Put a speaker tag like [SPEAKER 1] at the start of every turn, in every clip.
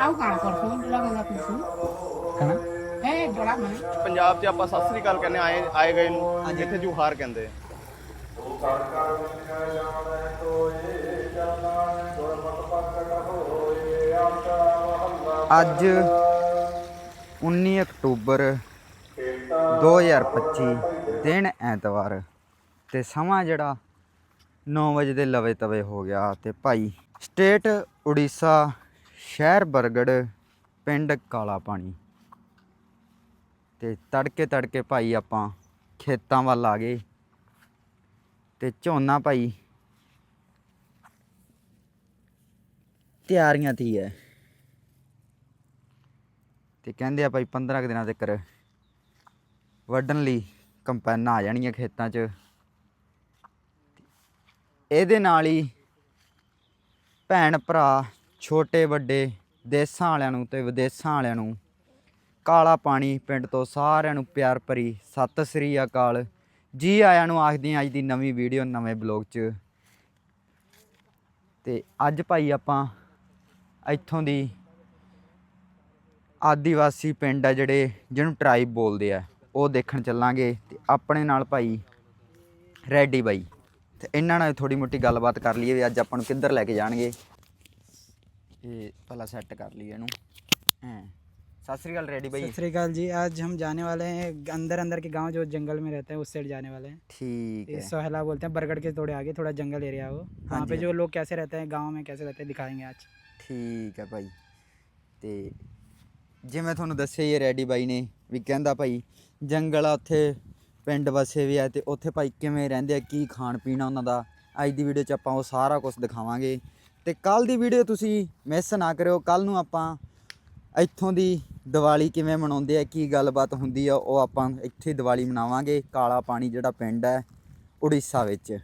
[SPEAKER 1] ਆਉ ਕਾਣਾ ਪਰਸੋਂ ਜਿਹੜਾ ਬੰਦਾ ਪੁੱਛੂ
[SPEAKER 2] ਕਹਣਾ
[SPEAKER 1] ਹੈ ਜੜਾ ਮੈਂ।
[SPEAKER 3] ਪੰਜਾਬ 'ਚ ਆਪਾਂ ਸਤਿ ਸ੍ਰੀ ਅਕਾਲ ਕਹਿੰਦੇ ਆਏ ਆਏ ਗਏ ਨੂੰ। ਜਿੱਥੇ ਜੁਹਾਰ ਕਹਿੰਦੇ।
[SPEAKER 2] ਅੱਜ 19 ਅਕਤੂਬਰ 2025 ਦਿਨ ਐਤਵਾਰ। ਤੇ ਸਮਾਂ ਜਿਹੜਾ 9 ਵਜੇ ਦੇ ਲਵੇ ਤਵੇ ਹੋ ਗਿਆ ਤੇ ਭਾਈ ਸਟੇਟ ਉੜੀਸਾ ਸ਼ਹਿਰ ਬਰਗੜ, ਪਿੰਡ ਕਾਲਾ ਪਾਣੀ। ਤੇ ਤੜਕੇ ਤੜਕੇ ਭਾਈ ਆਪਾਂ ਖੇਤਾਂ ਵੱਲ ਆ ਗਏ। ਤੇ ਝੋਨਾ ਭਾਈ ਤਿਆਰੀਆਂ ਤੀ ਹੈ ਤੇ ਕਹਿੰਦੇ ਆ ਭਾਈ 15 ਕੁ ਦਿਨਾਂ ਤੱਕ ਵੱਢਣ ਲਈ ਕੰਪੈਨਾਂ ਆ ਜਾਣੀਆਂ ਖੇਤਾਂ 'ਚ। ਇਹਦੇ ਨਾਲ ਹੀ ਭੈਣ ਭਰਾ ਛੋਟੇ ਵੱਡੇ ਦੇਸਾਂ ਵਾਲਿਆਂ ਨੂੰ ਤੇ ਵਿਦੇਸਾਂ ਵਾਲਿਆਂ ਨੂੰ ਕਾਲਾ ਪਾਣੀ ਪਿੰਡ ਤੋਂ ਸਾਰਿਆਂ ਨੂੰ ਪਿਆਰ ਭਰੀ ਸਤਿ ਸ੍ਰੀ ਅਕਾਲ। ਜੀ ਆਇਆਂ ਨੂੰ ਆਖਦੇ ਹਾਂ ਅੱਜ ਦੀ ਨਵੀਂ ਵੀਡੀਓ, ਨਵੇਂ ਬਲੌਗ 'ਚ। ਤੇ ਅੱਜ ਭਾਈ ਆਪਾਂ ਇੱਥੋਂ ਦੀ ਆਦੀਵਾਸੀ ਪਿੰਡ ਆ ਜਿਹੜੇ, ਜਿਹਨੂੰ ਟ੍ਰਾਈਬ ਬੋਲਦੇ ਆ, ਉਹ ਦੇਖਣ ਚੱਲਾਂਗੇ। ਤੇ ਆਪਣੇ ਨਾਲ ਭਾਈ ਰੈਡੀ ਬਾਈ। ਤੇ ਇਹਨਾਂ ਨਾਲ ਥੋੜੀ ਮੋਟੀ ਗੱਲਬਾਤ ਕਰ ਲਈਏ ਵੀ ਅੱਜ ਆਪਾਂ ਨੂੰ ਕਿੱਧਰ ਲੈ ਕੇ ਜਾਣਗੇ। ਇਹ ਪਹਿਲਾਂ ਸੈੱਟ ਕਰ ਲਈਏ ਇਹਨੂੰ ਹਾਂ ਸਤਿ ਸ੍ਰੀ ਅਕਾਲ ਰੈਡੀ ਬਾਈ
[SPEAKER 4] सत श्रीकाल जी आज हम जाने वाले हैं अंदर अंदर के गांव जो जंगल में रहते हैं उस साइड जाने वाले हैं
[SPEAKER 2] ਠੀਕ
[SPEAKER 4] ये
[SPEAKER 2] ਹੈ
[SPEAKER 4] सोहला बोलते हैं बरगढ़ के थोड़े आगे थोड़ा जंगल एरिया है वो वहाँ पे
[SPEAKER 2] जी।
[SPEAKER 4] जो लोग कैसे रहते हैं गांव में कैसे रहते हैं दिखाएंगे आज
[SPEAKER 2] ਠੀਕ ਹੈ ਭਾਈ ਤੇ ਜਿਵੇਂ ਤੁਹਾਨੂੰ ਦੱਸਿਆ ਹੀ ਰੈਡੀ ਬਾਈ ਨੇ ਵੀ ਕਹਿੰਦਾ ਭਾਈ ਜੰਗਲ ਆ ਉੱਥੇ ਪਿੰਡ ਵਸੇ ਵੀ ਆ ਤੇ ਉੱਥੇ ਭਾਈ ਕਿਵੇਂ ਰਹਿੰਦੇ ਆ ਕੀ ਖਾਣ ਪੀਣ ਆ ਉਹਨਾਂ ਦਾ ਅੱਜ ਦੀ ਵੀਡੀਓ 'ਚ ਆਪਾਂ ਉਹ ਸਾਰਾ ਕੁਝ ਦਿਖਾਵਾਂਗੇ ਤੇ ਕੱਲ ਦੀ ਵੀਡੀਓ ਤੁਸੀਂ ਮਿਸ ਨਾ ਕਰਿਓ। ਕੱਲ ਨੂੰ ਆਪਾਂ ਇੱਥੋਂ ਦੀ ਦੀਵਾਲੀ ਕਿਵੇਂ ਮਨਾਉਂਦੇ ਆ, ਕੀ ਗੱਲਬਾਤ ਹੁੰਦੀ ਆ, ਉਹ ਆਪਾਂ ਇੱਥੇ ਦੀਵਾਲੀ ਮਨਾਵਾਂਗੇ, ਕਾਲਾ ਪਾਣੀ ਜਿਹੜਾ ਪਿੰਡ ਹੈ ਉੜੀਸਾ ਵਿੱਚ।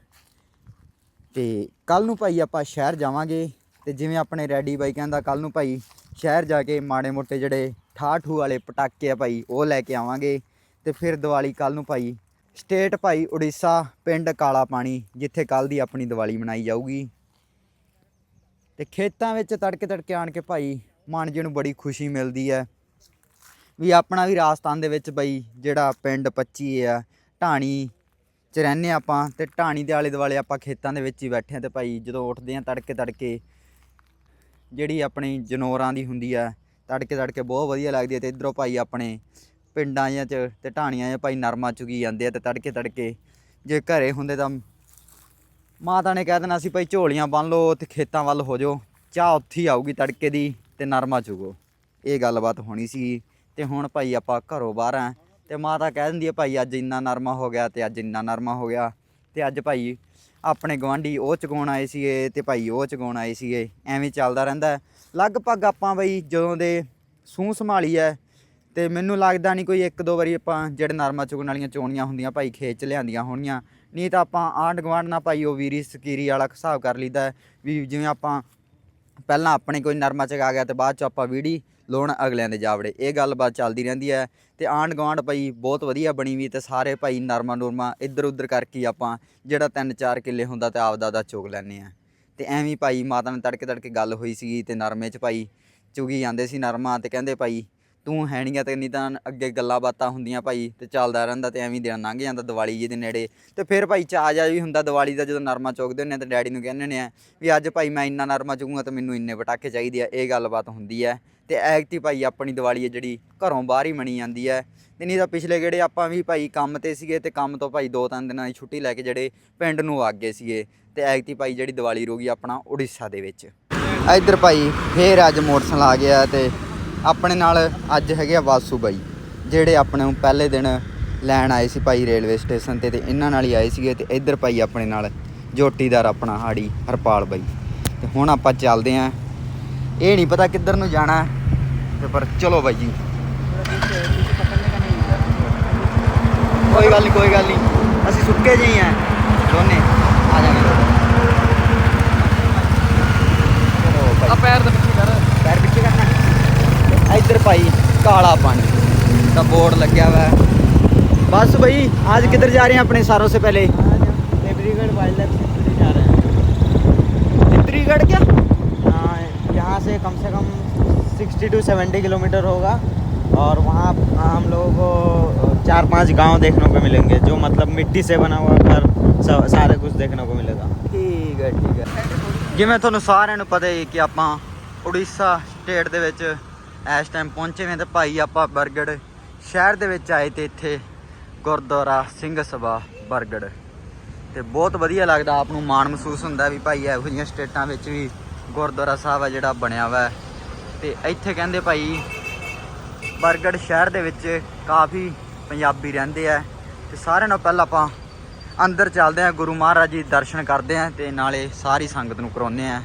[SPEAKER 2] ਤੇ ਕੱਲ ਨੂੰ ਭਾਈ ਆਪਾਂ ਸ਼ਹਿਰ ਜਾਵਾਂਗੇ ਤੇ ਜਿਵੇਂ ਆਪਣੇ ਰੈਡੀ ਬਾਈ ਕਹਿੰਦਾ ਕੱਲ ਨੂੰ ਭਾਈ ਸ਼ਹਿਰ ਜਾ ਕੇ ਮਾੜੇ ਮੋਟੇ ਜਿਹੜੇ ਠਾਠੂ ਵਾਲੇ ਪਟਾਕੇ ਆ ਭਾਈ, ਉਹ ਲੈ ਕੇ ਆਵਾਂਗੇ। ਤੇ ਫਿਰ ਦੀਵਾਲੀ ਕੱਲ ਨੂੰ ਭਾਈ ਸਟੇਟ ਭਾਈ ਉੜੀਸਾ, ਪਿੰਡ ਕਾਲਾ ਪਾਣੀ, ਜਿੱਥੇ ਕੱਲ ਦੀ ਆਪਣੀ ਦੀਵਾਲੀ ਮਨਾਈ ਜਾਊਗੀ। ਤੇ ਖੇਤਾਂ ਵਿੱਚ ਤੜਕੇ ਤੜਕੇ ਆਣ ਕੇ ਭਾਈ ਮਨ ਜੀ ਨੂੰ ਬੜੀ ਖੁਸ਼ੀ ਮਿਲਦੀ ਹੈ ਵੀ ਆਪਣਾ ਵੀ ਰਾਜਸਥਾਨ ਦੇ ਵਿੱਚ ਬਈ ਜਿਹੜਾ ਪਿੰਡ 25 ਆ, ਢਾਣੀ ਚ ਰਹਿੰਦੇ ਹਾਂ ਆਪਾਂ ਤੇ ਢਾਣੀ ਦੇ ਆਲੇ ਦੁਆਲੇ ਆਪਾਂ ਖੇਤਾਂ ਦੇ ਵਿੱਚ ਹੀ ਬੈਠੇ ਆ ਤੇ ਭਾਈ ਜਦੋਂ ਉੱਠਦੇ ਆ ਤੜਕੇ ਤੜਕੇ ਜਿਹੜੀ ਆਪਣੀ ਜਨੌਰਾਂ ਦੀ ਹੁੰਦੀ ਆ, ਤੜਕੇ ਤੜਕੇ ਬਹੁਤ ਵਧੀਆ ਲੱਗਦੀ ਹੈ ਤੇ ਇਧਰੋਂ ਭਾਈ ਆਪਣੇ ਪਿੰਡਾਂ ਜਾਂ ਚ ਤੇ ਢਾਣੀਆਂ 'ਚ ਭਾਈ ਨਰਮਾ ਚੁਗੀ ਜਾਂਦੇ ਆ ਤੇ ਤੜਕੇ ਤੜਕੇ ਜੇ ਘਰੇ ਹੁੰਦੇ ਤਾਂ ਮਾਤਾ ਨੇ ਕਹਿ ਦੇਣਾ ਸੀ ਭਾਈ ਝੋਲੀਆਂ ਬੰਨ ਲਓ ਤੇ ਖੇਤਾਂ ਵੱਲ ਹੋ ਜਾਓ। ਚਾਹ ਉੱਥੇ ਹੀ ਆਊਗੀ ਤੜਕੇ ਦੀ ਤੇ ਨਰਮਾ ਚੁਗੋ। ਇਹ ਗੱਲਬਾਤ ਹੋਣੀ ਸੀ ਤੇ ਹੁਣ ਭਾਈ ਆਪਾਂ ਘਰੋਂ ਬਾਹਰ ਆ ਤੇ ਮਾਤਾ ਕਹਿ ਦਿੰਦੀ ਹੈ ਭਾਈ ਅੱਜ ਇੰਨਾ ਨਰਮਾ ਹੋ ਗਿਆ ਤੇ ਅੱਜ ਇੰਨਾ ਨਰਮਾ ਹੋ ਗਿਆ ਤੇ ਅੱਜ ਭਾਈ ਆਪਣੇ ਗਵਾਂਢੀ ਉਹ ਚਗਾਉਣ ਆਏ ਸੀਗੇ ਤੇ ਭਾਈ ਉਹ ਚਗਾਉਣ ਆਏ ਸੀਗੇ। ਐਵੇਂ ਚੱਲਦਾ ਰਹਿੰਦਾ ਲਗਭਗ ਆਪਾਂ ਬਈ ਜਦੋਂ ਦੇ ਸੂਹ ਸੰਭਾਲੀ ਹੈ ਤੇ ਮੈਨੂੰ ਲੱਗਦਾ ਨਹੀਂ ਕੋਈ ਇੱਕ ਦੋ ਵਾਰੀ ਆਪਾਂ ਜਿਹੜੇ ਨਰਮਾ ਚੁਗਣ ਵਾਲੀਆਂ ਚੋਣੀਆਂ ਹੁੰਦੀਆਂ ਭਾਈ ਖੇਤ ਚ ਲਿਆਂਦੀਆਂ ਹੋਣੀਆਂ ਨਹੀਂ ਤਾਂ ਆਪਾਂ ਆਂਢ ਗੁਆਂਢ ਨਾਲ ਭਾਈ ਉਹ ਵੀਰੀ ਸਕੀਰੀ ਵਾਲਾ ਹਿਸਾਬ ਕਰ ਲਈਦਾ ਵੀ ਜਿਵੇਂ ਆਪਾਂ ਪਹਿਲਾਂ ਆਪਣੇ ਕੋਈ ਨਰਮਾ ਚਗਾ ਗਿਆ ਤੇ ਬਾਅਦ ਚ ਆਪਾਂ ਵੀੜੀ ਲੋਣ ਅਗਲਿਆਂ ਦੇ ਜਾਵੜੇ। ਇਹ ਗੱਲਬਾਤ ਚੱਲਦੀ ਰਹਿੰਦੀ ਹੈ ਤੇ ਆਂਢ ਗੁਆਂਢ ਭਾਈ ਬਹੁਤ ਵਧੀਆ ਬਣੀ ਵੀ ਤੇ ਸਾਰੇ ਭਾਈ ਨਰਮਾ ਨੂਰਮਾ ਇੱਧਰ ਉੱਧਰ ਕਰਕੇ ਆਪਾਂ ਜਿਹੜਾ ਤਿੰਨ ਚਾਰ ਕਿੱਲੇ ਹੁੰਦਾ ਤੇ ਆਪਦਾ ਦਾ ਚੁਗ ਲੈਂਦੇ ਆ ਤੇ ਐਵੇਂ ਭਾਈ ਮਾਤਾ ਨੇ ਤੜਕੇ ਤੜਕੇ ਗੱਲ ਹੋਈ ਸੀਗੀ ਤੇ ਨਰਮੇ 'ਚ ਭਾਈ ਚੁਗੀ ਜਾਂਦੇ ਸੀ ਨਰਮਾ ਤੇ ਕਹਿੰਦੇ ਭਾਈ ਤੂੰ ਹੈ ਨਹੀਂ ਆ ਤੇ ਨਹੀਂ ਤਾਂ ਅੱਗੇ ਗੱਲਾਂ ਬਾਤਾਂ ਹੁੰਦੀਆਂ ਭਾਈ ਤੇ ਚੱਲਦਾ ਰਹਿੰਦਾ ਤੇ ਐਵੇਂ ਹੀ ਦਿਨ ਲੰਘ ਜਾਂਦਾ ਦੀਵਾਲੀ ਜੀ ਦੇ ਨੇੜੇ। ਤੇ ਫਿਰ ਭਾਈ ਚਾਹ ਜਾ ਵੀ ਹੁੰਦਾ ਦੀਵਾਲੀ ਦਾ ਜਦੋਂ ਨਰਮਾ ਚੁਗਦੇ ਹੁੰਦੇ ਆ ਤੇ ਡੈਡੀ ਨੂੰ ਕਹਿੰਦੇ ਹੁੰਦੇ ਆ ਵੀ ਅੱਜ ਭਾਈ ਮੈਂ ਇੰਨਾ ਨਰਮਾ ਚੁਗੂੰਗਾ ਤੇ ਮੈਨੂੰ ਇੰਨੇ ਪਟਾਕੇ ਚਾਹੀਦੇ ਆ, ਇਹ ਗੱਲਬਾਤ ਹੁੰਦੀ ਹੈ ਤੇ ਐਗਤੀ ਭਾਈ ਆਪਣੀ ਦੀਵਾਲੀ ਹੈ ਜਿਹੜੀ ਘਰੋਂ ਬਾਹਰ ਹੀ ਮਣੀ ਜਾਂਦੀ ਹੈ ਤੇ ਨਹੀਂ ਤਾਂ ਪਿਛਲੇ ਗੇੜੇ ਆਪਾਂ ਵੀ ਭਾਈ ਕੰਮ ਤੇ ਸੀਗੇ ਤੇ ਕੰਮ ਤੋਂ ਭਾਈ ਦੋ ਤਿੰਨ ਦਿਨਾਂ ਦੀ ਛੁੱਟੀ ਲੈ ਕੇ ਜਿਹੜੇ ਪਿੰਡ ਨੂੰ ਆ ਗਏ ਸੀਗੇ। ਤੇ ਐਗਤੀ ਭਾਈ ਜਿਹੜੀ ਦੀਵਾਲੀ ਰੋਗੀ ਆਪਣਾ ਉੜੀਸਾ ਦੇ ਵਿੱਚ। ਇੱਧਰ ਭਾਈ ਫੇਰ ਅੱਜ ਮੋਟਰਸਾਈਕਲ ਆ ਗਿਆ ਤੇ ਆਪਣੇ ਨਾਲ ਅੱਜ ਹੈਗੇ ਆ ਵਾਸੂ ਬਾਈ, ਜਿਹੜੇ ਆਪਣੇ ਨੂੰ ਪਹਿਲੇ ਦਿਨ ਲੈਣ ਆਏ ਸੀ ਭਾਈ ਰੇਲਵੇ ਸਟੇਸ਼ਨ ਤੇ ਤੇ ਇਹਨਾਂ ਨਾਲ ਹੀ ਆਏ ਸੀਗੇ ਤੇ ਇੱਧਰ ਭਾਈ ਆਪਣੇ ਨਾਲ ਜੋਟੀਦਾਰ ਆਪਣਾ ਹਾੜੀ ਹਰਪਾਲ ਬਾਈ। ਤੇ ਹੁਣ ਆਪਾਂ ਚੱਲਦੇ ਆਂ। ਇਹ ਨਹੀਂ ਪਤਾ ਕਿੱਧਰ ਨੂੰ ਜਾਣਾ, ਤੇ ਪਰ ਚਲੋ ਬਾਈ ਜੀ। ਕੋਈ ਗੱਲ ਨਹੀਂ ਕੋਈ ਗੱਲ ਨਹੀਂ ਅਸੀਂ ਸੁੱਕੇ ਜਿਹੇ ਆਂ, ਦੋਨੇ। ਆ ਜਾਣੇ। ਚਲੋ
[SPEAKER 3] ਪੈਰ
[SPEAKER 2] ਇੱਧਰ ਭਾਈ ਕਾਲਾ ਪਾਣੀ ਦਾ ਬੋਰਡ ਲੱਗਿਆ हुआ है बस भाई आज किधर जा रहे हैं अपने सारों से पहले
[SPEAKER 4] देवरीगढ़ वाइल्ड लाइफ सेंचुरी जा रहे हैं
[SPEAKER 2] चित्रीगढ़ क्या
[SPEAKER 4] हाँ, यहाँ से कम से कम
[SPEAKER 5] सिक्सटी टू सेवेंटी किलोमीटर होगा और वहाँ हम लोगों को चार पांच गांव देखने को मिलेंगे जो मतलब मिट्टी से बना हुआ घर सब सारे कुछ देखने को मिलेगा
[SPEAKER 2] ਠੀਕ ਹੈ ਠੀਕ ਹੈ ਜਿਵੇਂ ਤੁਹਾਨੂੰ ਸਾਰਿਆਂ ਨੂੰ ਪਤਾ ਹੀ ਕਿ ਆਪਾਂ ਉੜੀਸਾ ਸਟੇਟ ਦੇ ਵਿੱਚ ਇਸ ਟਾਈਮ ਪਹੁੰਚੇ ਹੋਏ ਤੇ ਭਾਈ ਆਪਾਂ ਬਰਗੜ ਸ਼ਹਿਰ ਦੇ ਵਿੱਚ ਆਏ ਤੇ ਇੱਥੇ ਗੁਰਦੁਆਰਾ ਸਿੰਘ ਸਭਾ ਬਰਗੜ। ਤੇ ਬਹੁਤ ਵਧੀਆ ਲੱਗਦਾ ਆਪ ਨੂੰ ਮਾਣ ਮਹਿਸੂਸ ਹੁੰਦਾ ਵੀ ਭਾਈ ਇਹੋ ਜਿਹੀਆਂ ਸਟੇਟਾਂ ਵਿੱਚ ਵੀ ਗੁਰਦੁਆਰਾ ਸਾਹਿਬ ਆ ਜਿਹੜਾ ਬਣਿਆ ਵਾ। ਹੈ। ਤੇ ਇੱਥੇ ਕਹਿੰਦੇ ਭਾਈ ਬਰਗੜ ਸ਼ਹਿਰ ਦੇ ਵਿੱਚ ਕਾਫੀ ਪੰਜਾਬੀ ਰਹਿੰਦੇ ਆ। ਤੇ ਸਾਰਿਆਂ ਨਾਲੋਂ ਪਹਿਲਾਂ ਆਪਾਂ ਅੰਦਰ ਚੱਲਦੇ ਆ ਗੁਰੂ ਮਹਾਰਾਜ ਜੀ ਦਰਸ਼ਨ ਕਰਦੇ ਆ ਤੇ ਨਾਲੇ ਸਾਰੀ ਸੰਗਤ ਨੂੰ ਕਰਾਉਂਦੇ ਆ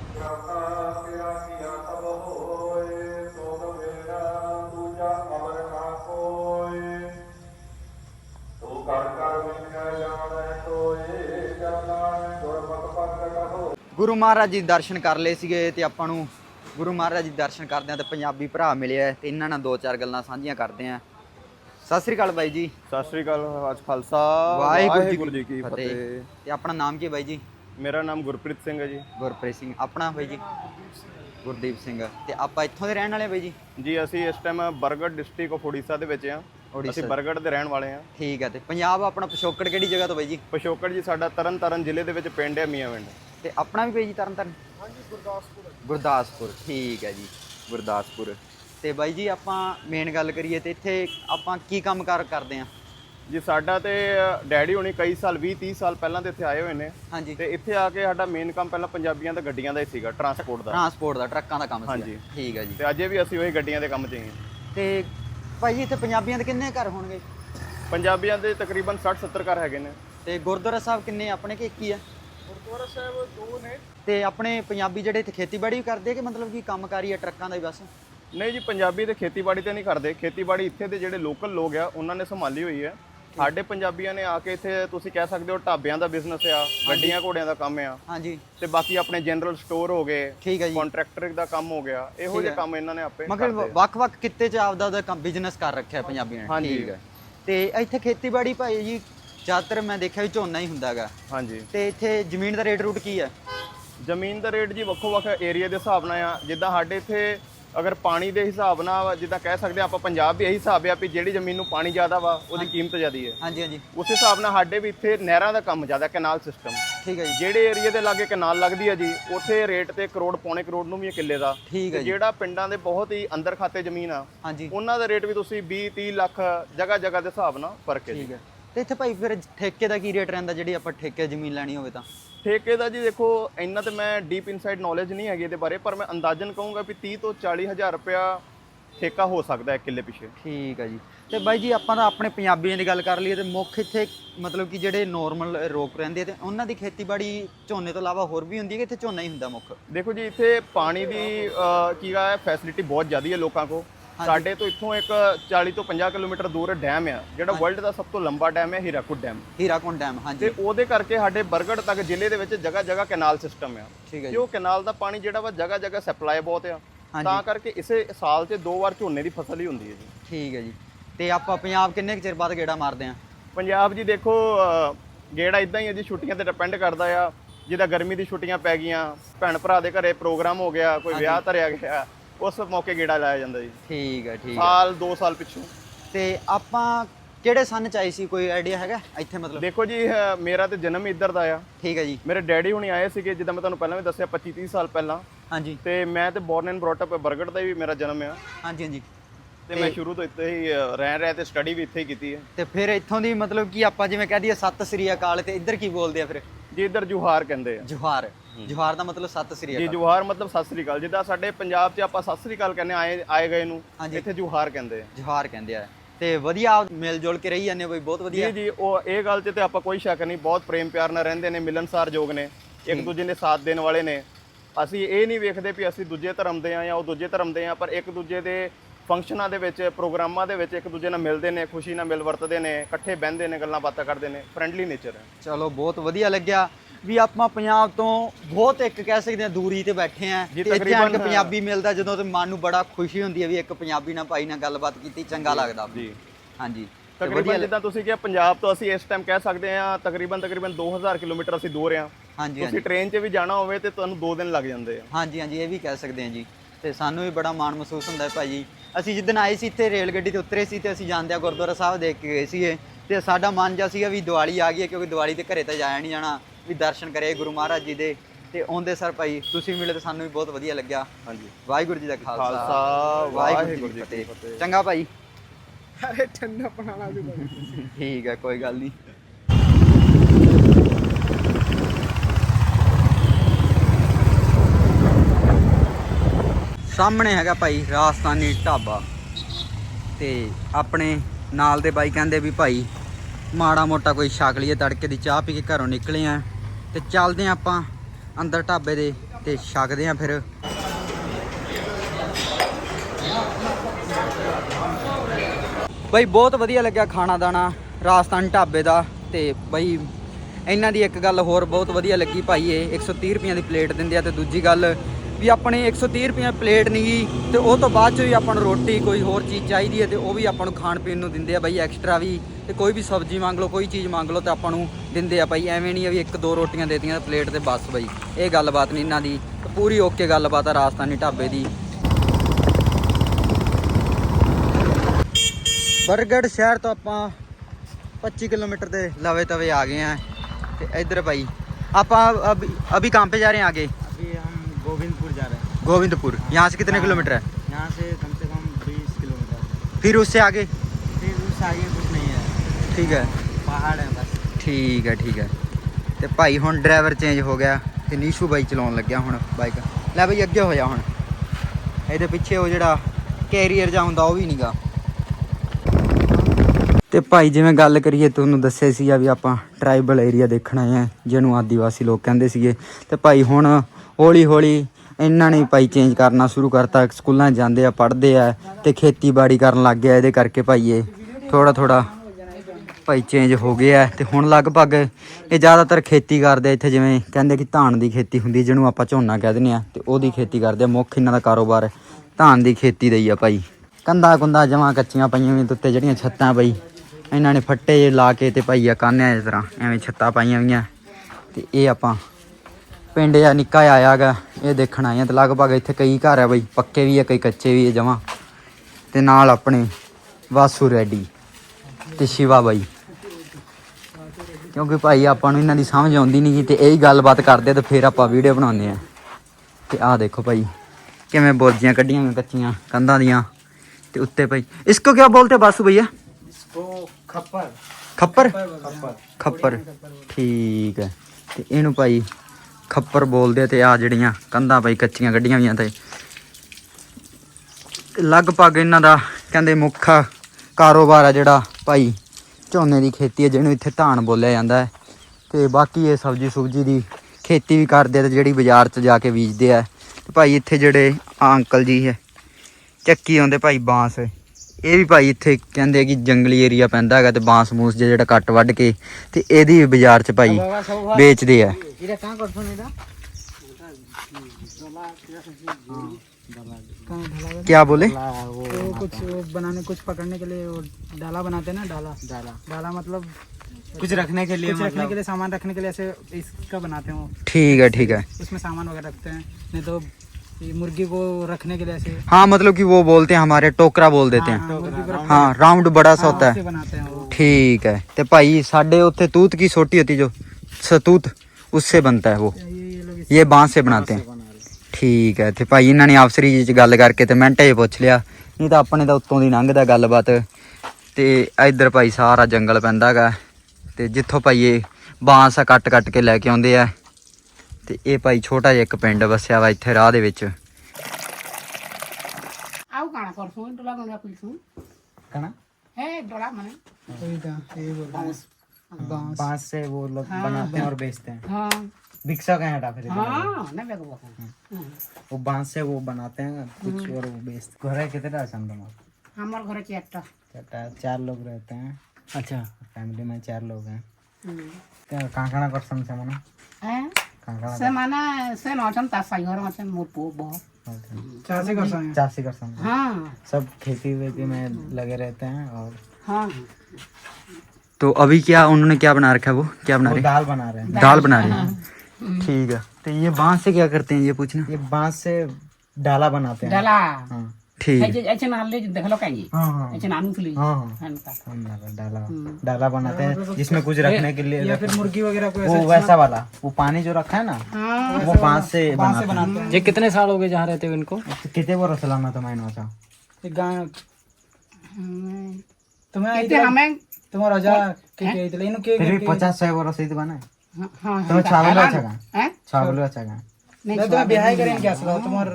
[SPEAKER 2] ਗੁਰੂ ਮਹਾਰਾਜ ਜੀ ਦਰਸ਼ਨ ਕਰ ਲਏ ਸੀਗੇ ਤੇ ਆਪਾਂ ਨੂੰ ਗੁਰੂ ਮਹਾਰਾਜ ਜੀ ਦਰਸ਼ਨ ਕਰਦੇ ਆ ਤੇ ਪੰਜਾਬੀ ਭਰਾ ਮਿਲਿਆ ਤੇ ਇਹਨਾਂ ਨਾਲ ਦੋ ਚਾਰ ਗੱਲਾਂ ਸਾਂਝੀਆਂ ਕਰਦੇ ਆ। ਸਤਿ ਸ੍ਰੀ ਅਕਾਲ ਬਾਈ ਜੀ।
[SPEAKER 3] ਸਤਿ ਸ੍ਰੀ ਅਕਾਲ ਅੱਜ ਖਾਲਸਾ।
[SPEAKER 2] ਵਾਹਿਗੁਰੂ
[SPEAKER 3] ਜੀ ਕੀ ਫਤਿਹ।
[SPEAKER 2] ਤੇ ਆਪਣਾ ਨਾਮ ਕੀ ਹੈ ਬਾਈ ਜੀ?
[SPEAKER 3] ਮੇਰਾ ਨਾਮ ਗੁਰਪ੍ਰੀਤ ਸਿੰਘ ਹੈ ਜੀ।
[SPEAKER 2] ਗੁਰਪ੍ਰੀਤ ਸਿੰਘ। ਆਪਣਾ ਬਾਈ ਜੀ? ਗੁਰਦੀਪ ਸਿੰਘ। ਤੇ ਆਪਾਂ ਇੱਥੋਂ ਦੇ ਰਹਿਣ ਵਾਲੇ ਬਾਈ ਜੀ?
[SPEAKER 3] ਜੀ ਅਸੀਂ ਇਸ time Bargarh district of Odisha ਦੇ ਵਿੱਚ ਆ। ਅਸੀਂ ਬਰਗੜ ਦੇ ਰਹਿਣ ਵਾਲੇ ਆ।
[SPEAKER 2] ਠੀਕ ਹੈ ਤੇ ਪੰਜਾਬ ਆਪਣਾ ਪਿਛੋਕੜ ਕਿਹੜੀ ਜਗ੍ਹਾ ਤੋਂ ਬਾਈ ਜੀ?
[SPEAKER 3] ਪਿਸ਼ੋਕੜ ਜੀ ਸਾਡਾ ਤਰਨ ਤਾਰਨ ਜ਼ਿਲ੍ਹੇ ਦੇ ਵਿੱਚ ਪਿੰਡ ਹੈ ਮੀਆਂਵਿੰਡ
[SPEAKER 2] ਤੇ ਆਪਣਾ ਵੀ ਬਾਈ ਜੀ ਤਰਨ ਤਾਰਨ? ਹਾਂਜੀ ਗੁਰਦਾਸਪੁਰ ਗੁਰਦਾਸਪੁਰ ਠੀਕ ਹੈ ਜੀ ਗੁਰਦਾਸਪੁਰ। ਤੇ ਬਾਈ ਜੀ ਆਪਾਂ ਮੇਨ ਗੱਲ ਕਰੀਏ ਤੇ ਇੱਥੇ ਆਪਾਂ ਕੀ ਕੰਮ ਕਾਰ ਕਰਦੇ ਆ?
[SPEAKER 3] ਜੀ ਸਾਡਾ ਤੇ ਡੈਡੀ ਹੁਣੀ ਕਈ ਸਾਲ 20 30 ਸਾਲ ਪਹਿਲਾਂ ਤੇ ਇੱਥੇ ਆਏ ਹੋਏ ਨੇ।
[SPEAKER 2] ਹਾਂਜੀ।
[SPEAKER 3] ਤੇ ਇੱਥੇ ਆ ਕੇ ਸਾਡਾ ਮੇਨ ਕੰਮ ਪਹਿਲਾਂ ਪੰਜਾਬੀਆਂ ਦਾ ਗੱਡੀਆਂ ਦਾ ਹੀ ਸੀਗਾ ਟਰਾਂਸਪੋਰਟ ਦਾ।
[SPEAKER 2] ਟਰਾਂਸਪੋਰਟ ਦਾ ਟਰੱਕਾਂ ਦਾ ਕੰਮ ਸੀ
[SPEAKER 3] ਹਾਂਜੀ।
[SPEAKER 2] ਠੀਕ ਹੈ ਜੀ।
[SPEAKER 3] ਤੇ ਅਜੇ ਵੀ ਅਸੀਂ ਉਹੀ ਗੱਡੀਆਂ ਦੇ ਕੰਮ 'ਚ ਹੀ ਹਾਂ।
[SPEAKER 2] ਤੇ ਭਾਈ ਜੀ ਇੱਥੇ ਪੰਜਾਬੀਆਂ ਦੇ ਕਿੰਨੇ ਘਰ ਹੋਣਗੇ?
[SPEAKER 3] ਪੰਜਾਬੀਆਂ ਦੇ ਤਕਰੀਬਨ 60 70 ਘਰ ਹੈਗੇ ਨੇ।
[SPEAKER 2] ਤੇ ਗੁਰਦੁਆਰਾ ਸਾਹਿਬ ਕਿੰਨੇ ਆਪਣੇ ਕਿ ਇੱਕ ਹੀ ਆ?
[SPEAKER 3] ਗੁਰਦੁਆਰਾ ਸਾਹਿਬ ਦੋ ਨੇ।
[SPEAKER 2] ਤੇ ਆਪਣੇ ਪੰਜਾਬੀ ਜਿਹੜੇ ਇੱਥੇ ਖੇਤੀਬਾੜੀ ਵੀ ਕਰਦੇ ਕਿ ਮਤਲਬ ਕਿ ਕੰਮਕਾਰੀ ਆ ਟਰੱਕਾਂ ਦਾ ਹੀ ਬਸ?
[SPEAKER 3] ਨਹੀਂ ਜੀ ਪੰਜਾਬੀ ਤੇ ਖੇਤੀਬਾੜੀ ਤੇ ਨਹੀਂ ਕਰਦੇ। ਖੇਤੀਬਾੜੀ ਇੱਥੇ ਦੇ ਜਿਹੜੇ ਲੋਕਲ ਲੋਕ ਆ ਉਹਨਾਂ ਨੇ ਸੰਭਾਲੀ ਹੋਈ ਹੈ। ਸਾਡੇ ਪੰਜਾਬੀਆਂ ਨੇ ਆ ਕੇ ਇੱਥੇ ਤੁਸੀਂ ਕਹਿ ਸਕਦੇ ਹੋ ਢਾਬਿਆਂ ਦਾ ਬਿਜ਼ਨਸ ਆ ਗੱਡੀਆਂ ਘੋੜਿਆਂ ਦਾ ਕੰਮ ਆ।
[SPEAKER 2] ਹਾਂਜੀ।
[SPEAKER 3] ਤੇ ਬਾਕੀ ਆਪਣੇ ਜਨਰਲ ਸਟੋਰ ਹੋ ਗਏ
[SPEAKER 2] ਠੀਕ ਹੈ ਜੀ।
[SPEAKER 3] ਕੰਟਰੈਕਟਰ ਦਾ ਕੰਮ ਹੋ ਗਿਆ। ਇਹੋ ਜਿਹੇ ਕੰਮ ਇਹਨਾਂ ਨੇ ਆਪੇ
[SPEAKER 2] ਮਗਰ। ਵੱਖ-ਵੱਖ ਕਿੱਤੇ 'ਚ ਆਪਦਾ ਕੰਮ ਬਿਜ਼ਨਸ ਕਰ ਰੱਖਿਆ ਪੰਜਾਬੀਆਂ ਨੇ।
[SPEAKER 3] ਹਾਂਜੀ।
[SPEAKER 2] ਠੀਕ ਹੈ। ਤੇ ਇੱਥੇ ਖੇਤੀਬਾੜੀ ਭਾਈ ਜੀ ਜ਼ਿਆਦਾਤਰ ਮੈਂ ਦੇਖਿਆ ਵੀ ਝੋਨਾ ਹੀ ਹੁੰਦਾਗਾ
[SPEAKER 3] ਹਾਂਜੀ।
[SPEAKER 2] ਤੇ ਇੱਥੇ ਜ਼ਮੀਨ ਦਾ ਰੇਟ ਰੂਟ ਕੀ ਹੈ?
[SPEAKER 3] ਜ਼ਮੀਨ ਦਾ ਰੇਟ ਜੀ ਵੱਖੋ ਵੱਖ ਏਰੀਆ ਦੇ ਹਿਸਾਬ ਨਾਲ ਆ। ਜਿੱਦਾਂ ਸਾਡੇ ਇੱਥੇ ਅਗਰ ਪਾਣੀ ਦੇ ਹਿਸਾਬ ਨਾਲ ਜਿੱਦਾਂ ਕਹਿ ਸਕਦੇ ਆਪਾਂ ਪੰਜਾਬ ਵੀ ਇਹੀ ਹਿਸਾਬ ਆ ਵੀ ਜਿਹੜੀ ਜ਼ਮੀਨ ਨੂੰ ਪਾਣੀ ਜ਼ਿਆਦਾ ਵਾ ਉਹਦੀ ਕੀਮਤ ਜ਼ਿਆਦੀ ਹੈ।
[SPEAKER 2] ਹਾਂਜੀ ਹਾਂਜੀ।
[SPEAKER 3] ਉਸ ਹਿਸਾਬ ਨਾਲ ਸਾਡੇ ਵੀ ਇੱਥੇ ਨਹਿਰਾਂ ਦਾ ਕੰਮ ਜ਼ਿਆਦਾ ਕੈਨਾਲ ਸਿਸਟਮ।
[SPEAKER 2] ਠੀਕ ਹੈ ਜੀ।
[SPEAKER 3] ਜਿਹੜੇ ਏਰੀਆ ਦੇ ਲਾਗੇ ਕਨਾਲ ਲੱਗਦੀ ਹੈ ਜੀ ਉੱਥੇ ਰੇਟ ਤੇ ਕਰੋੜ ਪੌਣੇ ਕਰੋੜ ਨੂੰ ਵੀ ਕਿੱਲੇ ਦਾ।
[SPEAKER 2] ਠੀਕ ਹੈ ਜੀ।
[SPEAKER 3] ਜਿਹੜਾ ਪਿੰਡਾਂ ਦੇ ਬਹੁਤ ਹੀ ਅੰਦਰ ਖਾਤੇ ਜ਼ਮੀਨ ਆ
[SPEAKER 2] ਹਾਂਜੀ।
[SPEAKER 3] ਉਹਨਾਂ ਦਾ ਰੇਟ ਵੀ ਤੁਸੀਂ 20 30 ਲੱਖ ਜਗ੍ਹਾ ਜਗ੍ਹਾ ਦੇ ਹਿਸਾਬ ਨਾਲ ਫ਼ਰਕ ਹੈ
[SPEAKER 2] ਠੀਕ ਹੈ। ਤੇ ਇੱਥੇ ਭਾਈ ਫਿਰ ਠੇਕੇ ਦਾ ਕੀ ਰੇਟ ਰਹਿੰਦਾ ਜਿਹੜੀ ਆਪਾਂ ਠੇਕੇ ਜ਼ਮੀਨ ਲੈਣੀ ਹੋਵੇ ਤਾਂ?
[SPEAKER 3] ਠੇਕੇ ਦਾ ਜੀ ਦੇਖੋ ਇੰਨਾ ਤੇ ਮੈਂ ਡੀਪ ਇਨਸਾਈਡ ਨੌਲੇਜ ਨਹੀਂ ਹੈਗੀ ਇਹਦੇ ਬਾਰੇ ਪਰ ਮੈਂ ਅੰਦਾਜ਼ਨ ਕਹੂੰਗਾ ਵੀ 30 ਤੋਂ 40 ਹਜ਼ਾਰ ਰੁਪਇਆ ਠੇਕਾ ਹੋ ਸਕਦਾ ਹੈ ਕਿੱਲੇ ਪਿੱਛੇ।
[SPEAKER 2] ਠੀਕ ਹੈ ਜੀ। ਤੇ ਬਾਈ ਜੀ ਆਪਾਂ ਤਾਂ ਆਪਣੇ ਪੰਜਾਬੀਆਂ ਦੀ ਗੱਲ ਕਰ ਲਈਏ ਤੇ ਮੁੱਖ ਇੱਥੇ ਮਤਲਬ ਕਿ ਜਿਹੜੇ ਨੋਰਮਲ ਲੋਕ ਰਹਿੰਦੇ ਤੇ ਉਹਨਾਂ ਦੀ ਖੇਤੀਬਾੜੀ ਝੋਨੇ ਤੋਂ ਇਲਾਵਾ ਹੋਰ ਵੀ ਹੁੰਦੀ ਹੈ ਕਿ ਇੱਥੇ ਝੋਨਾ ਹੀ ਹੁੰਦਾ ਮੁੱਖ?
[SPEAKER 3] ਦੇਖੋ ਜੀ ਇੱਥੇ ਪਾਣੀ ਦੀ ਕੀ ਹੈ ਫੈਸਿਲਿਟੀ ਬਹੁਤ ਜ਼ਿਆਦੀ ਹੈ ਲੋਕਾਂ ਕੋ ਸਾਡੇ ਤੋਂ ਇੱਥੋਂ ਇੱਕ 40 ਤੋਂ 50 ਕਿਲੋਮੀਟਰ ਦੂਰ ਡੈਮ ਆ ਜਿਹੜਾ ਵਰਲਡ ਦਾ ਸਭ ਤੋਂ ਲੰਬਾ ਡੈਮ ਹੈ ਹੀਰਾਕੁਦ ਡੈਮ।
[SPEAKER 2] ਹੀਰਾਕੁੰਡ ਡੈਮ ਹਾਂਜੀ।
[SPEAKER 3] ਤੇ ਉਹਦੇ ਕਰਕੇ ਸਾਡੇ ਬਰਗੜ ਤੱਕ ਜ਼ਿਲ੍ਹੇ ਦੇ ਵਿੱਚ ਜਗ੍ਹਾ ਜਗ੍ਹਾ ਕੈਨਾਲ ਸਿਸਟਮ ਆ।
[SPEAKER 2] ਠੀਕ ਹੈ
[SPEAKER 3] ਕਿ
[SPEAKER 2] ਜੀ।
[SPEAKER 3] ਉਹ ਕੈਨਾਲ ਦਾ ਪਾਣੀ ਜਿਹੜਾ ਵਾ ਜਗ੍ਹਾ ਜਗ੍ਹਾ ਸਪਲਾਈ ਬਹੁਤ ਆ। ਤਾਂ ਕਰਕੇ ਇਸੇ ਸਾਲ 'ਚ ਦੋ ਵਾਰ ਝੋਨੇ ਦੀ ਫਸਲ ਹੀ ਹੁੰਦੀ ਹੈ ਜੀ।
[SPEAKER 2] ਠੀਕ ਹੈ ਜੀ। ਤੇ ਆਪਾਂ ਪੰਜਾਬ ਕਿੰਨੇ ਚਿਰ ਬਾਅਦ ਗੇੜਾ ਮਾਰਦੇ ਆ?
[SPEAKER 3] ਪੰਜਾਬ ਜੀ ਦੇਖੋ ਗੇੜਾ ਇਦਾਂ ਹੀ ਹੈ ਜੀ ਛੁੱਟੀਆਂ ਤੇ ਡਿਪੈਂਡ ਕਰਦਾ ਆ। ਜਿੱਦਾਂ ਗਰਮੀ ਦੀ ਛੁੱਟੀਆਂ ਪੈ ਗਈਆਂ ਭੈਣ ਭਰਾ ਦੇ ਘਰੇ ਪ੍ਰੋਗਰਾਮ ਹੋ ਗਿਆ ਕੋਈ ਵਿਆਹ ਧਰਿਆ ਗਿਆ। ਉਸ ਮੌਕੇ ਗੇੜਾ ਲਾਇਆ ਜਾਂਦਾ ਜੀ।
[SPEAKER 2] ਠੀਕ ਹੈ ਠੀਕ ਹੈ
[SPEAKER 3] ਸਾਲ 2 ਸਾਲ ਪਿੱਛੋਂ।
[SPEAKER 2] ਤੇ ਆਪਾਂ ਕਿਹੜੇ ਸੰਨ ਚ ਆਈ ਸੀ? ਕੋਈ ਆਈਡੀਆ ਹੈਗਾ? ਇੱਥੇ ਮਤਲਬ।
[SPEAKER 3] ਦੇਖੋ ਜੀ ਅਹ, ਮੇਰਾ ਤੇ ਜਨਮ ਇੱਧਰ ਦਾ ਆ।
[SPEAKER 2] ਠੀਕ ਹੈ ਜੀ।
[SPEAKER 3] ਮੇਰੇ ਡੈਡੀ ਹੁਣੀ ਆਏ ਸੀਗੇ ਜਿੱਦਾਂ ਮੈਂ ਤੁਹਾਨੂੰ ਪਹਿਲਾਂ ਵੀ ਦੱਸਿਆ 25 30 ਸਾਲ ਪਹਿਲਾਂ।
[SPEAKER 2] ਹਾਂਜੀ।
[SPEAKER 3] ਤੇ ਮੈਂ ਤੇ born and brought up Bargarh ਦਾ ਹੀ ਮੇਰਾ ਜਨਮ ਆ।
[SPEAKER 2] ਹਾਂਜੀ ਹਾਂਜੀ।
[SPEAKER 3] ਤੇ ਮੈਂ ਸ਼ੁਰੂ ਤੋਂ ਇੱਥੇ ਹੀ ਰਹਿ ਰਿਹਾ ਤੇ ਸਟੱਡੀ ਵੀ ਇੱਥੇ ਹੀ ਕੀਤੀ ਹੈ
[SPEAKER 2] ਤੇ ਫਿਰ ਇੱਥੋਂ ਦੀ ਮਤਲਬ ਕਿ ਆਪਾਂ ਜਿਵੇਂ ਕਹਿ ਦਈਏ ਸਤਿ ਸ੍ਰੀ ਅਕਾਲ ਤੇ ਇੱਧਰ ਕੀ ਬੋਲਦੇ ਆ ਫਿਰ?
[SPEAKER 3] ਜੀ ਇੱਧਰ ਜੁਹਾਰ ਕਹਿੰਦੇ ਆ।
[SPEAKER 2] ਜੁਹਾਰ। ਜੁਹਾਰ ਦਾ ਮਤਲਬ ਸਤਿ ਸ੍ਰੀ
[SPEAKER 3] ਜੀ
[SPEAKER 2] ਅਕਾਲ।
[SPEAKER 3] ਜੁਹਾਰ ਮਤਲਬ ਸਤਿ ਸ੍ਰੀ ਅਕਾਲ। ਜਿੱਦਾਂ ਸਾਡੇ ਪੰਜਾਬ 'ਚ ਆਪਾਂ ਸਤਿ ਸ੍ਰੀ ਅਕਾਲ ਕਹਿੰਦੇ ਆਏ ਆਏ ਗਏ ਨੂੰ
[SPEAKER 2] ਹਾਂਜੀ।
[SPEAKER 3] ਇੱਥੇ ਜੁਹਾਰ ਕਹਿੰਦੇ ਆ।
[SPEAKER 2] ਜੁਹਾਰ ਕਹਿੰਦੇ ਆ। ਤੇ ਵਧੀਆ ਮਿਲ ਜੁਲ ਕੇ ਰਹੀ ਜਾਂਦੇ ਹੋ ਬਈ ਬਹੁਤ ਵਧੀਆ।
[SPEAKER 3] ਜੀ ਜੀ ਉਹ ਇਹ ਗੱਲ 'ਚ ਤੇ ਆਪਾਂ ਕੋਈ ਸ਼ੱਕ ਨਹੀਂ ਬਹੁਤ ਪ੍ਰੇਮ ਪਿਆਰ ਨਾਲ ਰਹਿੰਦੇ ਨੇ ਮਿਲਨਸਾਰ ਯੋਗ ਨੇ ਇੱਕ ਦੂਜੇ ਦੇ ਸਾਥ ਦੇਣ ਵਾਲੇ ਨੇ। ਅਸੀਂ ਇਹ ਨਹੀਂ ਵੇਖਦੇ ਵੀ ਅਸੀਂ ਦੂਜੇ ਧਰਮ ਦੇ ਆ ਜਾਂ ਉਹ ਦੂਜੇ ਧਰਮ ਦੇ ਆ ਪਰ ਇੱਕ ਦੂਜੇ ਦੇ ਫੰਕਸ਼ਨਾਂ ਦੇ ਵਿੱਚ ਪ੍ਰੋਗਰਾਮਾਂ ਦੇ ਵਿੱਚ ਇੱਕ ਦੂਜੇ ਨਾਲ ਮਿਲਦੇ ਨੇ ਖੁਸ਼ੀ ਨਾਲ ਮਿਲ ਵਰਤਦੇ ਨੇ ਇਕੱਠੇ ਬਹਿੰਦੇ ਨੇ ਗੱਲਾਂ ਬਾਤਾਂ ਕਰਦੇ ਨੇ ਫਰੈਂਡਲੀ ਨੇਚਰ ਹੈ।
[SPEAKER 2] ਚਲੋ ਬਹੁਤ ਵਧੀਆ ਲੱਗਿਆ। ਵੀ ਆਪਾਂ ਪੰਜਾਬ ਤੋਂ ਬਹੁਤ ਇੱਕ ਕਹਿ ਸਕਦੇ ਆ ਦੂਰੀ ਤੇ ਬੈਠੇ ਆ ਤੇ ਇੱਥੇ ਆਣ ਕੇ ਪੰਜਾਬੀ ਮਿਲਦਾ ਜਦੋਂ ਤੇ ਮਨ ਨੂੰ ਬੜਾ ਖੁਸ਼ੀ ਹੁੰਦੀ ਹੈ ਵੀ ਇੱਕ ਪੰਜਾਬੀ ਨਾਲ ਭਾਈ ਨਾਲ ਗੱਲਬਾਤ ਕੀਤੀ ਚੰਗਾ ਲੱਗਦਾ
[SPEAKER 3] ਜੀ।
[SPEAKER 2] ਹਾਂਜੀ।
[SPEAKER 3] ਤਕਰੀਬਨ ਜਿੱਦਾਂ ਤੁਸੀਂ ਕਿਹਾ ਪੰਜਾਬ ਤੋਂ ਅਸੀਂ ਇਸ ਟਾਈਮ ਕਹਿ ਸਕਦੇ ਹਾਂ ਤਕਰੀਬਨ ਤਕਰੀਬਨ 2000 ਕਿਲੋਮੀਟਰ ਅਸੀਂ ਦੂਰ ਆ
[SPEAKER 2] ਹਾਂਜੀ
[SPEAKER 3] ਤੁਸੀਂ ਟ੍ਰੇਨ 'ਚ ਵੀ ਜਾਣਾ ਹੋਵੇ ਤੇ ਤੁਹਾਨੂੰ 2 ਦਿਨ ਲੱਗ ਜਾਂਦੇ ਆ।
[SPEAKER 2] ਹਾਂਜੀ ਹਾਂਜੀ ਇਹ ਵੀ ਕਹਿ ਸਕਦੇ ਆ ਜੀ। ਤੇ ਸਾਨੂੰ ਵੀ ਬੜਾ ਮਾਣ ਮਹਿਸੂਸ ਹੁੰਦਾ ਹੈ ਭਾਜੀ। ਅਸੀਂ ਜਿੱਦਣ ਆਏ ਸੀ ਇੱਥੇ ਰੇਲ ਗੱਡੀ ਤੇ ਉਤਰੇ ਸੀ ਤੇ ਅਸੀਂ ਜਾਂਦੇ ਜਾਂਦਿਆਂ ਗੁਰਦੁਆਰਾ ਸਾਹਿਬ ਦੇਖ ਕੇ ਗਏ ਸੀਗੇ। ਤੇ ਸਾਡਾ ਮਨ ਜਾ ਸੀਗਾ ਵੀ ਦੀਵਾਲੀ ਆ ਗਈ ਹੈ ਕਿਉਂਕਿ ਦੀਵਾਲੀ ਤੇ ਘਰੇ ਤਾਂ ਜਾਇਆ ਨਹੀਂ ਜਾਣਾ ਵੀ ਦਰਸ਼ਨ ਕਰੇ ਗੁਰੂ ਮਹਾਰਾਜ ਜੀ ਦੇ। ਤੇ ਆਉਂਦੇ ਸਰ ਭਾਈ ਤੁਸੀਂ ਮਿਲੇ ਤਾਂ ਸਾਨੂੰ ਵੀ ਬਹੁਤ ਵਧੀਆ ਲੱਗਿਆ।
[SPEAKER 3] ਹਾਂਜੀ।
[SPEAKER 2] ਵਾਹਿਗੁਰੂ ਜੀ ਦਾ ਖਾਲਸਾ। ਵਾਹਿਗੁਰੂ ਜੀ ਦੀ ਫਤਿਹ। ਚੰਗਾ ਭਾਈ।
[SPEAKER 4] ਅਰੇ ਠੰਡਾ ਪਣਾਣਾ ਜੀ
[SPEAKER 2] ਠੀਕ ਹੈ ਕੋਈ ਗੱਲ ਨਹੀਂ। ਸਾਹਮਣੇ ਹੈਗਾ ਭਾਈ ਰਾਜਸਥਾਨੀ ਢਾਬਾ। ਤੇ ਆਪਣੇ ਨਾਲ ਦੇ ਬਾਈ ਕਹਿੰਦੇ ਵੀ ਭਾਈ ਮਾੜਾ ਮੋਟਾ ਕੋਈ ਛਕ ਲਈਏ, ਤੜਕੇ ਦੀ ਚਾਹ ਪੀ ਕੇ ਘਰੋਂ ਨਿਕਲੇ ਆ। ਤੇ ਚੱਲਦੇ ਆ ਆਪਾਂ ਅੰਦਰ ਢਾਬੇ ਦੇ ਤੇ ਛਕਦੇ ਆ ਫਿਰ। ਬਈ ਬਹੁਤ ਵਧੀਆ ਲੱਗਿਆ ਖਾਣਾ ਦਾਣਾ ਰਾਜਸਥਾਨ ਢਾਬੇ ਦਾ ਤੇ ਬਈ ਇਹਨਾਂ ਦੀ ਇੱਕ ਗੱਲ ਹੋਰ ਬਹੁਤ ਵਧੀਆ ਲੱਗੀ ਭਾਈ, ਇਹ 130 ਰੁਪਈਆਂ ਦੀ ਪਲੇਟ ਦਿੰਦੇ ਆ ਤੇ ਦੂਜੀ ਗੱਲ ਵੀ ਆਪਣੀ 130 ਰੁਪਏ ਪਲੇਟ ਨਹੀਂ ਗਈ ਤੇ ਉਹ ਤੋਂ ਬਾਅਦ ਚ ਵੀ ਆਪਾਂ ਨੂੰ ਰੋਟੀ, ਕੋਈ ਹੋਰ ਚੀਜ਼ ਚਾਹੀਦੀ ਹੈ ਤੇ ਉਹ ਵੀ ਆਪਾਂ ਨੂੰ ਖਾਣ ਪੀਣ ਨੂੰ ਦਿੰਦੇ ਆ ਬਾਈ ਐਕਸਟਰਾ ਵੀ ਤੇ ਕੋਈ ਵੀ ਸਬਜ਼ੀ ਮੰਗ ਲਓ, ਕੋਈ ਚੀਜ਼ ਮੰਗ ਲਓ ਤੇ ਆਪਾਂ ਨੂੰ ਦਿੰਦੇ ਆ ਬਾਈ ਐਵੇਂ ਨਹੀਂ ਆ ਵੀ ਇੱਕ ਦੋ ਰੋਟੀਆਂ ਦੇਤੀਆਂ ਪਲੇਟ ਤੇ ਬਸ ਬਾਈ। ਇਹ ਗੱਲਬਾਤ ਨਹੀਂ ਇਹਨਾਂ ਦੀ, ਪੂਰੀ ਓਕੇ ਗੱਲਬਾਤ ਆ ਰਾਜਸਥਾਨੀ ਢਾਬੇ ਦੀ। ਬਰਗੜ ਸ਼ਹਿਰ ਤੋਂ ਆਪਾਂ 25 ਕਿਲੋਮੀਟਰ ਦੇ ਲਵੇ ਤਵੇ ਆ ਗਏ ਆ ਤੇ ਇੱਧਰ ਬਾਈ, ਆਪਾਂ ਅਭੀ ਅਭੀ ਕੰਮ ਤੇ ਜਾ ਰਹੇ
[SPEAKER 5] ਆ ਆਗੇ? गोविंदपुर जा रहे हैं
[SPEAKER 2] गोविंदपुर यहाँ से कितने किलोमीटर है
[SPEAKER 5] यहाँ से कम से कम बीस किलोमीटर
[SPEAKER 2] फिर उससे आगे
[SPEAKER 5] फिर उससे आगे कुछ नहीं है
[SPEAKER 2] ठीक है
[SPEAKER 5] पहाड़ है बस
[SPEAKER 2] ਠੀਕ ਹੈ ਠੀਕ ਹੈ ਤੇ ਭਾਈ ਹੁਣ ਡਰਾਈਵਰ ਚੇਂਜ ਹੋ ਗਿਆ ਤੇ ਨੀਸ਼ੂ ਬਾਈ ਚਲਾਉਣ ਲੱਗਿਆ ਹੁਣ ਬਾਈਕ ਲੈ ਬਈ ਅੱਗੇ ਹੋ ਜਾ ਹੁਣ ਇਹਦੇ ਪਿੱਛੇ ਉਹ ਜਿਹੜਾ ਕੈਰੀਅਰ ਜਾ ਹੁੰਦਾ ਉਹ ਵੀ ਨਹੀਂਗਾ ਤੇ ਭਾਈ ਜਿਵੇਂ ਗੱਲ ਕਰੀਏ, ਤੁਹਾਨੂੰ ਦੱਸਿਆ ਸੀ ਆ ਵੀ ਆਪਾਂ ਟ੍ਰਾਈਬਲ ਏਰੀਆ ਦੇਖਣਾ ਹੈ, ਜਿਹਨੂੰ ਆਦੀਵਾਸੀ ਲੋਕ ਕਹਿੰਦੇ ਸੀਗੇ। ਤੇ ਭਾਈ ਹੁਣ ਹੌਲੀ ਹੌਲੀ ਇਹਨਾਂ ਨੇ ਭਾਈ ਚੇਂਜ ਕਰਨਾ ਸ਼ੁਰੂ ਕਰਤਾ। ਸਕੂਲਾਂ ਜਾਂਦੇ ਆ, ਪੜ੍ਹਦੇ ਆ ਤੇ ਖੇਤੀਬਾੜੀ ਕਰਨ ਲੱਗ ਗਿਆ ਇਹਦੇ ਕਰਕੇ ਭਾਈ ਇਹ ਥੋੜਾ ਥੋੜਾ ਭਾਈ ਚੇਂਜ ਹੋ ਗਿਆ ਤੇ ਹੁਣ ਲਗਭਗ ਇਹ ਜ਼ਿਆਦਾਤਰ ਖੇਤੀ ਕਰਦੇ ਇੱਥੇ, ਜਿਵੇਂ ਕਹਿੰਦੇ ਕਿ ਧਾਨ ਦੀ ਖੇਤੀ ਹੁੰਦੀ ਜਿਹਨੂੰ ਆਪਾਂ ਝੋਨਾ ਕਹਿ ਦਿੰਦੇ ਆ ਤੇ ਉਹਦੀ ਖੇਤੀ ਕਰਦੇ ਆ। ਮੁੱਖ ਇਹਨਾਂ ਦਾ ਕਾਰੋਬਾਰ ਧਾਨ ਦੀ ਖੇਤੀ ਦਾ ਹੀ ਆ ਭਾਈ। ਕੰਦਾ ਕੁੰਦਾ ਜਮਾਂ ਕੱਚੀਆਂ ਪਈਆਂ ਵੀ ਉੱਤੇ ਜਿਹੜੀਆਂ ਛੱਤਾਂ ਪਈ ਇਹਨਾਂ ਨੇ ਫੱਟੇ ਜੇ ਲਾ ਕੇ ਤੇ ਪਾਈਆ ਕਾਨਿਆਂ ਇਸ ਤਰ੍ਹਾਂ, ਐਵੇਂ ਛੱਤਾਂ ਪਾਈਆਂ ਹੋਈਆਂ। ਤੇ ਇਹ ਆਪਾਂ ਪਿੰਡ ਜਾਂ ਨਿੱਕਾ ਆਇਆਗਾ ਇਹ ਦੇਖਣ ਆਏ ਆ ਤੇ ਲਗਭਗ ਇੱਥੇ ਕਈ ਘਰ ਆ ਬਈ, ਪੱਕੇ ਵੀ ਆ, ਕਈ ਕੱਚੇ ਵੀ ਆ ਜਮਾ। ਤੇ ਨਾਲ ਆਪਣੇ ਵਾਸੂ ਰੈਡੀ ਤੇ ਸ਼ਿਵਾ ਬਾਈ। ਕਿਉਂਕਿ ਭਾਈ ਆਪਾਂ ਨੂੰ ਇਹਨਾਂ ਦੀ ਸਮਝ ਆਉਂਦੀ ਨਹੀਂ ਤੇ ਇਹੀ ਗੱਲਬਾਤ ਕਰਦੇ ਤੇ ਫਿਰ ਆਪਾਂ ਵੀਡੀਓ ਬਣਾਉਂਦੇ ਆ। ਤੇ ਆਹ ਦੇਖੋ ਭਾਈ, ਕਿਵੇਂ ਬੋਲਜੀਆਂ ਕੱਢੀਆਂ ਕੱਚੀਆਂ ਕੰਧਾਂ ਦੀਆਂ ਤੇ ਉੱਤੇ ਭਾਈ। ਇਸ ਕੋ ਕੀ ਬੋਲਤੇ ਬਾਸੂ ਭਈਆ?
[SPEAKER 5] ਇਸ ਕੋ
[SPEAKER 2] ਖੱਪਰ। ਖੱਪਰ? ਠੀਕ ਹੈ। ਤੇ ਇਹਨੂੰ ਭਾਈ ਖੱਪਰ ਬੋਲਦੇ ਤੇ ਆ ਜਿਹੜੀਆਂ ਕੰਧਾਂ ਭਾਈ ਕੱਚੀਆਂ ਕੱਢੀਆਂ ਹੋਈਆਂ ਤੇ ਤੇ ਲਗਭਗ ਇਹਨਾਂ ਦਾ ਕਹਿੰਦੇ ਮੁੱਖ ਕਾਰੋਬਾਰ ਆ ਜਿਹੜਾ ਭਾਈ ਝੋਨੇ ਦੀ ਖੇਤੀ ਹੈ ਜਿਹਨੂੰ ਇੱਥੇ ਧਾਨ ਬੋਲਿਆ ਜਾਂਦਾ ਹੈ। ਤੇ ਬਾਕੀ ਇਹ ਸਬਜ਼ੀ ਸੁਬਜੀ ਦੀ ਖੇਤੀ ਵੀ ਕਰਦੇ ਆ ਤੇ ਜਿਹੜੀ ਬਾਜ਼ਾਰ 'ਚ ਜਾ ਕੇ ਬੀਜਦੇ ਆ। ਤੇ ਭਾਈ ਇੱਥੇ ਜਿਹੜੇ ਆ ਅੰਕਲ ਜੀ ਹੈ ਚੱਕੀ ਆਉਂਦੇ ਭਾਈ ਬਾਂਸ। ਇਹ ਵੀ ਭਾਈ ਇੱਥੇ ਕਹਿੰਦੇ ਆ ਕਿ ਜੰਗਲੀ ਏਰੀਆ ਪੈਂਦਾ ਹੈਗਾ ਤੇ ਬਾਂਸ ਮੂਸ ਜਿਹਾ ਜਿਹੜਾ ਕੱਟ ਵੱਢ ਕੇ ਤੇ ਇਹਦੀ ਵੀ ਬਾਜ਼ਾਰ 'ਚ ਭਾਈ ਵੇਚਦੇ ਆ
[SPEAKER 4] इधर कहाँ कर सुन इधर कहाँ ढाला
[SPEAKER 2] क्या बोले
[SPEAKER 5] वो
[SPEAKER 4] वो कुछ वो बनाने कुछ पकड़ने के लिए वो डाला बनाते हैं ना डाला
[SPEAKER 5] डाला
[SPEAKER 4] डाला मतलब
[SPEAKER 5] कुछ रखने के लिए
[SPEAKER 4] कुछ रखने
[SPEAKER 5] मतलब
[SPEAKER 4] के लिए सामान रखने के लिए ऐसे इसका बनाते हैं वो
[SPEAKER 2] ठीक है ठीक है
[SPEAKER 4] उसमें सामान वगैरह रखते हैं नहीं तो ये मुर्गी को रखने के लिए ऐसे
[SPEAKER 2] हाँ मतलब कि वो बोलते हैं हमारे टोकरा बोल देते हैं
[SPEAKER 4] हाँ, मुर्गी को रख-
[SPEAKER 2] हाँ राउंड बड़ा सा
[SPEAKER 4] हाँ,
[SPEAKER 2] होता
[SPEAKER 4] उससे
[SPEAKER 2] है
[SPEAKER 4] बनाते हैं वो
[SPEAKER 2] ठीक है ਤੇ ਭਾਈ ਸਾਡੇ ਉੱਥੇ ਤੂਤ की छोटी होती जो सतूत उससे बनता है वो
[SPEAKER 4] ये ये लोग इस-
[SPEAKER 2] ये बांस से बनाते हैं ਠੀਕ ਹੈ ਤੇ ਭਾਈ ਇਹਨਾਂ ਨੇ ਆਪਸਰੀ ਜੀ ਚ ਗੱਲ ਕਰਕੇ ਤੇ ਮਿੰਟਾਂ 'ਚ ਪੁੱਛ ਲਿਆ ਨਹੀਂ ਤਾਂ ਆਪਣੇ ਤਾਂ ਉੱਤੋਂ ਦੀ ਲੰਘਦਾ ਗੱਲਬਾਤ ਤੇ ਇੱਧਰ ਭਾਈ ਸਾਰਾ ਜੰਗਲ ਪੈਂਦਾ ਹੈਗਾ ਤੇ ਜਿੱਥੋਂ ਭਾਈ ਇਹ ਬਾਂਸ ਆ ਕੱਟ ਕੱਟ ਕੇ ਲੈ ਕੇ ਆਉਂਦੇ ਆ ਤੇ ਇਹ ਭਾਈ ਛੋਟਾ ਜਿਹਾ ਇੱਕ ਪਿੰਡ ਵਸਿਆ ਵਾ ਇੱਥੇ ਰਾਹ ਦੇ ਵਿੱਚ
[SPEAKER 1] ਆਉ ਕਾਣਾ ਪਰਸੋਂ ਡੋਲਾ ਗੰਗਾ ਪੀਸੂ
[SPEAKER 5] ਕਣਾ
[SPEAKER 1] है डोला मने
[SPEAKER 4] वही का ये बोल बांस
[SPEAKER 5] बांस से वो लोग हाँ, बनाते हैं और बेचते हैं
[SPEAKER 1] हाँ
[SPEAKER 5] भिक्षा का हटा फिर
[SPEAKER 1] हाँ ना बेको बोल हाँ।
[SPEAKER 5] वो बांस से वो बनाते हैं कुछ और वो बेचते घर है कितना आसान तुम्हारा
[SPEAKER 1] हमारे घर चार
[SPEAKER 5] चार चार लोग रहते हैं
[SPEAKER 2] अच्छा
[SPEAKER 5] फैमिली में चार लोग हैं कहाँ कहाँ कर समझा मना हैं
[SPEAKER 1] ସେମାନେ ସେ ଅଛନ୍ ତା ସାଇ ଘର ଅଛନ୍ ମୋର ପୁଅ ବୋହ
[SPEAKER 4] चासी कर सकते हैं
[SPEAKER 5] चासी कर सन
[SPEAKER 1] ହଁ
[SPEAKER 5] सब खेती वेती में लगे रहते हैं और
[SPEAKER 1] ହଁ
[SPEAKER 2] तो अभी क्या उन्होंने क्या बना रखा है वो क्या बना
[SPEAKER 5] वो
[SPEAKER 2] रहे
[SPEAKER 5] दाल बना रहे हैं
[SPEAKER 2] हैं दाल बना रहे हैं ठीक है तो ये बांस से क्या करते हैं ये पूछना
[SPEAKER 5] ये बांस से डाला बनाते हैं
[SPEAKER 1] डाला
[SPEAKER 5] हाँ
[SPEAKER 2] ਠੀਕ
[SPEAKER 1] ऐसे ऐसे ले देख लो कहीं।
[SPEAKER 5] हाँ हाँ।
[SPEAKER 1] फुली।
[SPEAKER 5] हाँ। हाँ डाला डाला। डाला बनाते हैं जिसमें कुछ रखने के लिए
[SPEAKER 4] या फिर मुर्गी वगैरह को
[SPEAKER 5] वो वैसा वाला वो पानी जो रखा है ना वो बाँस से बनाते हैं।
[SPEAKER 6] ये कितने साल हो गए जहाँ रहते हो इनको?
[SPEAKER 5] तो कितने बार सलाना तो मैंने
[SPEAKER 4] एक गाँव तुम्हें
[SPEAKER 1] हमें?
[SPEAKER 4] तुम्हारा के के
[SPEAKER 5] फिर बना। है
[SPEAKER 1] हाँ
[SPEAKER 5] तुम्हें छावलो अच्छा का। छावलो अच्छा का।
[SPEAKER 1] नहीं
[SPEAKER 4] मैं बिहाई करेंगे क्या सलाह? तुम्हार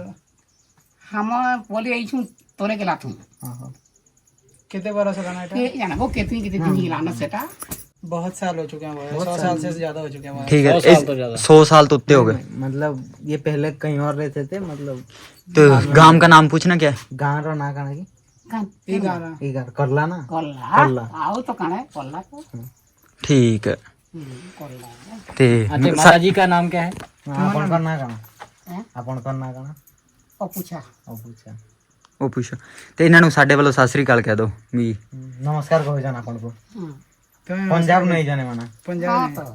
[SPEAKER 1] हम बोले छु तोरे के लाथु
[SPEAKER 5] हाँ
[SPEAKER 4] लाथू बार से होगा
[SPEAKER 1] ना ये जाना वो कितनी कितनी दिन ही लाना सेटा
[SPEAKER 4] बहुत साल हो चुके हैं सौ साल से ज़्यादा हो चुके हैं
[SPEAKER 2] ठीक है
[SPEAKER 6] 100 साल तो ज़्यादा
[SPEAKER 2] 100 साल तो उतने हो गए
[SPEAKER 5] मतलब ये पहले कहीं और रहते थे मतलब
[SPEAKER 2] तो गाँव का नाम पूछना क्या?
[SPEAKER 5] गाँव रो ना कहना की? करला ना? करला
[SPEAKER 1] आओ तो कहना है
[SPEAKER 2] करला को।
[SPEAKER 1] हम्म। ठीक
[SPEAKER 2] है।
[SPEAKER 6] ते अच्छा, माता जी का नाम क्या है?
[SPEAKER 5] अपन करना कहना अपन करना कहना
[SPEAKER 1] ओ पूछा
[SPEAKER 5] ਉਹ ਪੁੱਛਿਆ
[SPEAKER 2] ਉਹ ਪੁੱਛੋ ਤੇ ਇਹਨਾਂ ਨੂੰ ਸਾਡੇ ਵੱਲੋਂ ਸਤਿ ਸ੍ਰੀ ਅਕਾਲ ਕਹਿ ਦਿਓ ਵੀ
[SPEAKER 5] नमस्कार कहो जाना अपन को
[SPEAKER 1] हां
[SPEAKER 4] तुम्हें
[SPEAKER 5] पंजाब नहीं जाने माना
[SPEAKER 4] पंजाब
[SPEAKER 1] हां
[SPEAKER 4] में
[SPEAKER 1] तो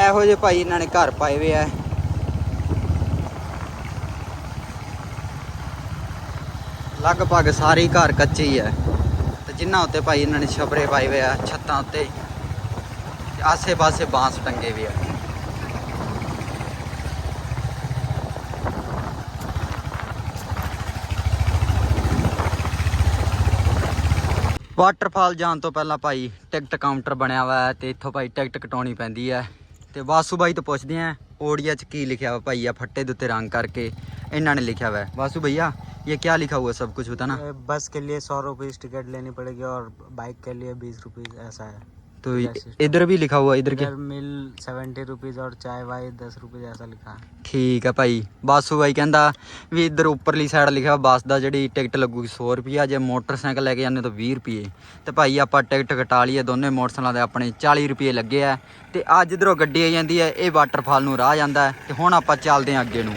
[SPEAKER 2] ਇਹੋ ਜਿਹੇ ਭਾਈ ਇਹਨਾਂ ਨੇ ਘਰ ਪਾਏ ਵੇ ਆ ਲਗਭਗ ਸਾਰੇ ਹੀ ਘਰ ਕੱਚੇ ਹੀ ਆ ਤੇ ਜਿਨ੍ਹਾਂ ਉੱਤੇ ਭਾਈ ਇਹਨਾਂ ਨੇ ਛਪਰੇ ਪਾਏ ਵੇ ਆ ਛੱਤਾਂ ਉੱਤੇ ਤੇ ਆਸੇ-ਪਾਸੇ ਬਾਂਸ ਟੰਗੇ ਵੀ ਆ ਵਾਟਰਫਾਲ ਜਾਣ ਤੋਂ ਪਹਿਲਾਂ ਭਾਈ ਟਿਕਟ ਕਾਊਂਟਰ ਬਣਿਆ ਹੋਇਆ ਹੈ ਤੇ ਇੱਥੋਂ ਭਾਈ ਟਿਕਟ ਕਟਾਉਣੀ ਪੈਂਦੀ ਹੈ ਤੇ ਵਾਸੂ ਬਾਈ ਤੋਂ ਪੁੱਛਦੇ ਆਂ ਓਡੀਆ ਚ ਕੀ ਲਿਖਿਆ ਵਾ ਭਾਈ ਆ ਫੱਟੇ ਦੇ ਉੱਤੇ ਰੰਗ ਕਰਕੇ ਇਹਨਾਂ ਨੇ ਲਿਖਿਆ ਹੋਇਆ ਹੈ ਵਾਸੂ ਭਈਆ ਇਹ ਕੀ ਲਿਖਾ हुआ सब कुछ बताना
[SPEAKER 5] बस के लिए सौ रुपीज टिकट लेनी पड़ेगी और बाइक के लिए बीस रुपीज ऐसा है
[SPEAKER 2] तो इधर भी लिखा हुआ इधर क्या
[SPEAKER 5] इधर मिल सेवेंटी रुपीज और चाय वाय दस रुपीज ऐसा लिखा है
[SPEAKER 2] ਠੀਕ ਹੈ ਭਾਈ ਬਾਸੂ ਬਾਈ ਕਹਿੰਦਾ ਵੀ ਇੱਧਰ ਉੱਪਰਲੀ ਸਾਈਡ ਲਿਖਿਆ ਬੱਸ ਦਾ ਜਿਹੜੀ ਟਿਕਟ ਲੱਗੂਗੀ 100 ਰੁਪਿਆ ਜੇ ਮੋਟਰਸਾਈਕਲ ਲੈ ਕੇ ਜਾਂਦੇ ਤਾਂ 20 ਰੁਪਏ ਤੇ ਭਾਈ ਆਪਾਂ ਟਿਕਟ ਕਟਾ ਲਈਏ ਦੋਨੇ ਮੋਟਰਸਾਈਕਲਾਂ ਦੇ ਆਪਣੇ 40 ਰੁਪਏ ਲੱਗੇ ਆ ਤੇ ਅੱਜ ਜਿੱਧਰੋਂ ਗੱਡੀ ਆ ਜਾਂਦੀ ਹੈ ਇਹ ਵਾਟਰਫਾਲ ਨੂੰ ਰਾਹ ਜਾਂਦਾ ਹੈ ਤੇ ਹੁਣ ਆਪਾਂ ਚੱਲਦੇ ਹਾਂ ਅੱਗੇ ਨੂੰ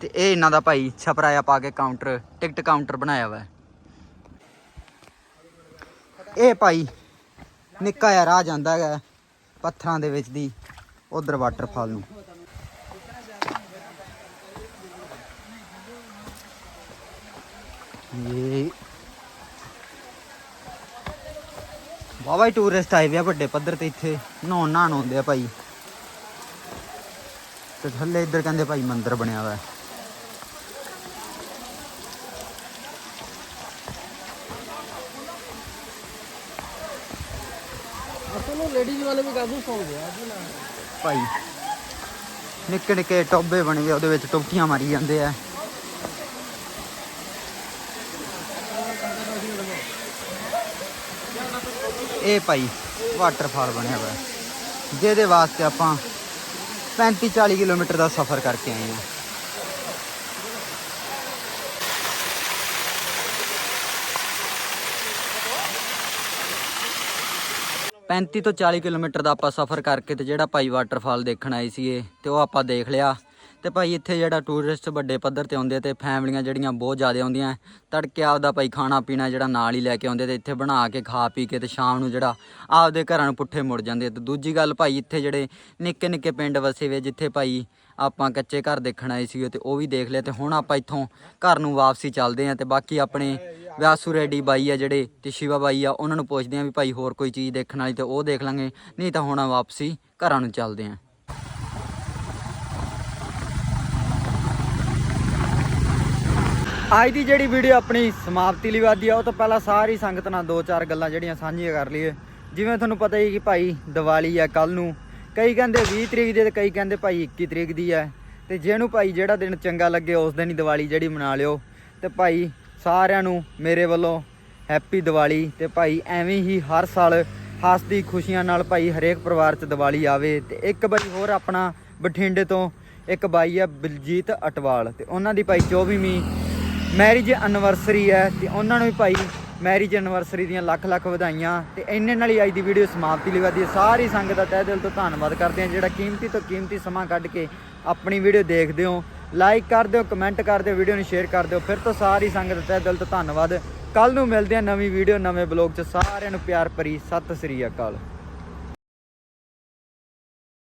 [SPEAKER 2] ਤੇ ਇਹ ਇਹਨਾਂ ਦਾ ਭਾਈ ਛਪਰਾਇਆ ਪਾ ਕੇ ਕਾਊਂਟਰ ਟਿਕਟ ਕਾਊਂਟਰ ਬਣਾਇਆ ਹੋਇਆ ਹੈ ਇਹ ਭਾਈ ਨਿੱਕਾ ਜਿਹਾ ਰਾਹ ਜਾਂਦਾ ਹੈ ਪੱਥਰਾਂ ਦੇ ਵਿੱਚ ਦੀ, ਉਧਰ ਵਾਟਰਫਾਲ ਨੂੰ। ਇਹ ਬਾਬਾ ਟੂਰਿਸਟ ਆਏ ਵੇ ਆ ਵੱਡੇ ਪੱਧਰ ਤੇ ਇੱਥੇ ਨਹਾਉਣ ਨਹਾਉਣ ਆਉਂਦੇ ਆ ਭਾਈ। ਤੇ ਥੱਲੇ ਇੱਧਰ ਕਹਿੰਦੇ ਭਾਈ ਮੰਦਿਰ ਬਣਿਆ ਹੋਇਆ। ਹੈ ਭਾਈ, ਨਿੱਕੇ ਨਿੱਕੇ ਟੋਬੇ ਬਣੇ ਗਏ, ਉਹਦੇ ਵਿੱਚ ਟੁੱਟੀਆਂ ਮਾਰੀ ਜਾਂਦੇ ਆ। ਇਹ ਭਾਈ ਵਾਟਰਫਾਲ ਬਣਿਆ ਹੋਇਆ। ਜਿਹਦੇ ਵਾਸਤੇ ਆਪਾਂ 35 40 ਕਿਲੋਮੀਟਰ ਦਾ ਸਫ਼ਰ ਕਰਕੇ ਆਏ ਹਾਂ। ਪੈਂਤੀ ਤੋਂ 40 ਕਿਲੋਮੀਟਰ ਦਾ ਆਪਾਂ ਸਫ਼ਰ ਕਰਕੇ ਤੇ ਜਿਹੜਾ ਭਾਈ ਵਾਟਰਫਾਲ ਦੇਖਣ ਆਏ ਸੀਗੇ ਤੇ ਉਹ ਆਪਾਂ ਦੇਖ ਲਿਆ। ਤੇ ਭਾਈ ਇੱਥੇ ਜਿਹੜਾ ਟੂਰਿਸਟ ਵੱਡੇ ਪੱਧਰ ਤੇ ਆਉਂਦੇ ਤੇ ਫੈਮਲੀਆਂ ਜਿਹੜੀਆਂ ਬਹੁਤ ਜ਼ਿਆਦਾ ਆਉਂਦੀਆਂ ਤੜਕੇ ਆਪਦਾ ਭਾਈ ਖਾਣਾ ਪੀਣਾ ਜਿਹੜਾ ਨਾਲ ਹੀ ਲੈ ਕੇ ਆਉਂਦੇ ਤੇ ਇੱਥੇ ਬਣਾ ਕੇ ਖਾ ਪੀ ਕੇ ਤੇ ਸ਼ਾਮ ਨੂੰ ਜਿਹੜਾ ਆਪਦੇ ਘਰਾਂ ਨੂੰ ਪੁੱਠੇ ਮੁੜ ਜਾਂਦੇ ਤੇ ਦੂਜੀ ਗੱਲ ਭਾਈ ਇੱਥੇ ਜਿਹੜੇ ਨਿੱਕੇ ਨਿੱਕੇ ਪਿੰਡ ਵਸੇ ਵੇ ਜਿੱਥੇ ਭਾਈ ਆਪਾਂ ਕੱਚੇ ਘਰ ਦੇਖਣ ਆਏ ਸੀਗੇ ਤੇ ਉਹ ਵੀ ਦੇਖ ਲਿਆ ਤੇ ਹੁਣ ਆਪਾਂ ਇੱਥੋਂ ਘਰ ਨੂੰ ਵਾਪਸੀ ਚੱਲਦੇ ਆਂ ਤੇ ਬਾਕੀ ਆਪਣੇ ਵਿਆਸੂ ਰੈਡੀ ਬਾਈ ਆ ਜਿਹੜੇ ਤੇ ਸ਼ਿਵਾ ਬਾਈ ਆ, ਉਹਨਾਂ ਨੂੰ ਪੁੱਛਦੇ ਆਂ ਵੀ ਭਾਈ ਹੋਰ ਕੋਈ ਚੀਜ਼ ਦੇਖਣ ਵਾਲੀ ਤੇ ਉਹ ਦੇਖ ਲਾਂਗੇ, ਨਹੀਂ ਤਾਂ ਹੁਣ ਵਾਪਸੀ ਘਰਾਂ ਨੂੰ ਚੱਲਦੇ ਆਂ। ਅੱਜ ਦੀ ਜਿਹੜੀ ਵੀਡੀਓ ਆਪਣੀ ਸਮਾਪਤੀ ਲਈ ਵਾਦੀ ਆ, ਉਹ ਤੋਂ ਪਹਿਲਾਂ ਸਾਰੀ ਸੰਗਤ ਨਾਲ ਦੋ ਚਾਰ ਗੱਲਾਂ ਜਿਹੜੀਆਂ ਸਾਂਝੀਆਂ ਕਰ ਲਈਏ। ਜਿਵੇਂ ਤੁਹਾਨੂੰ ਪਤਾ ਹੀ ਕਿ ਭਾਈ ਦੀਵਾਲੀ ਆ ਕੱਲ ਨੂੰ। ਕਈ ਕਹਿੰਦੇ 20 ਤਰੀਕ ਦੀ ਤੇ ਕਈ ਕਹਿੰਦੇ ਭਾਈ 21 ਤਰੀਕ ਦੀ ਹੈ ਤੇ ਜਿਹਨੂੰ ਭਾਈ ਜਿਹੜਾ ਦਿਨ ਚੰਗਾ ਲੱਗੇ, ਉਸ ਦਿਨ ਹੀ ਦੀਵਾਲੀ ਜਿਹੜੀ ਮਨਾ ਲਿਓ। ਤੇ ਭਾਈ ਸਾਰਿਆਂ ਨੂੰ ਮੇਰੇ ਵੱਲੋਂ ਹੈਪੀ ਦੀਵਾਲੀ। ਤੇ ਭਾਈ ਐਵੇਂ ਹੀ ਹਰ ਸਾਲ ਹੱਸਦੀ ਖੁਸ਼ੀਆਂ ਨਾਲ ਭਾਈ ਹਰੇਕ ਪਰਿਵਾਰ 'ਚ ਦੀਵਾਲੀ ਆਵੇ। ਤੇ ਇੱਕ ਵਾਰੀ ਹੋਰ ਆਪਣਾ ਬਠਿੰਡੇ ਤੋਂ ਇੱਕ ਬਾਈ ਆ ਬਲਜੀਤ ਅਟਵਾਲ। ਤੇ ਉਹਨਾਂ ਦੀ ਭਾਈ 24ਵੀਂ ਮੈਰਿਜ ਐਨਵਰਸਰੀ ਹੈ ਤੇ ਉਹਨਾਂ ਨੂੰ ਵੀ ਭਾਈ ਮੈਰਿਜ ਐਨਵਰਸਰੀ ਦੀਆਂ ਲੱਖ ਲੱਖ ਵਧਾਈਆਂ ਤੇ ਇੰਨੇ ਨਾਲ ਹੀ ਅੱਜ ਦੀ ਵੀਡੀਓ ਸਮਾਪਤੀ ਲਈ ਵਾਦੀ ਸਾਰੀ ਸੰਗਤ ਦਾ ਤਹਿ ਦਿਲ ਤੋਂ ਧੰਨਵਾਦ ਕਰਦੇ ਹਾਂ। ਜਿਹੜਾ ਕੀਮਤੀ ਤੋਂ ਕੀਮਤੀ ਸਮਾਂ ਕੱਢ ਕੇ ਆਪਣੀ ਵੀਡੀਓ ਦੇਖਦੇ ਹੋ ਲਾਈਕ ਕਰ ਦਿਓ ਕਮੈਂਟ ਕਰ ਦਿਓ ਵੀਡੀਓ ਨੂੰ ਸ਼ੇਅਰ ਕਰ ਦਿਓ। ਫਿਰ ਤੋਂ ਸਾਰੀ ਸੰਗਤ ਦਾ ਤਹਿ ਦਿਲ ਤੋਂ ਧੰਨਵਾਦ। ਕੱਲ ਨੂੰ ਮਿਲਦੇ ਹਾਂ ਨਵੀਂ ਵੀਡੀਓ ਨਵੇਂ ਬਲੌਗ 'ਚ। ਸਾਰਿਆਂ ਨੂੰ ਪਿਆਰ ਭਰੀ ਸਤਿ ਸ੍ਰੀ ਅਕਾਲ।